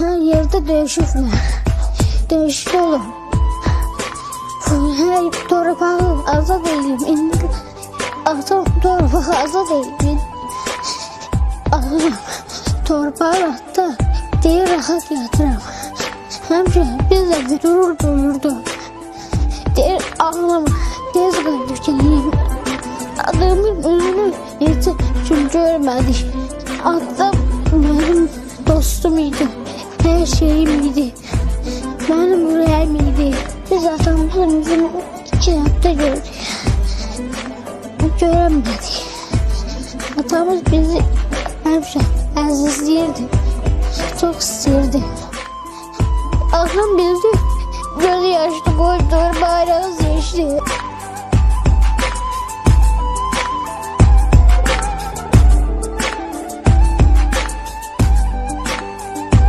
Her yerde değişikler. Değişik olur. Her torpağı azad değilim. İndi atam torpağı azad değilim. Alırım. Torpağı hatta diye rahat yatırım. Hemşe bize bir durur dururdu. Der ağlama. Tez kardeşim. Adamın özünü yeter. Çünkü görmedi. Dostumuydu. Her şeyimdi. Benim yüreğimdi. Biz atamızın iki hafta gördük. Göremedik. Atamız bizi hemşe azizleyirdi. Çok isterdi. Akşam bizi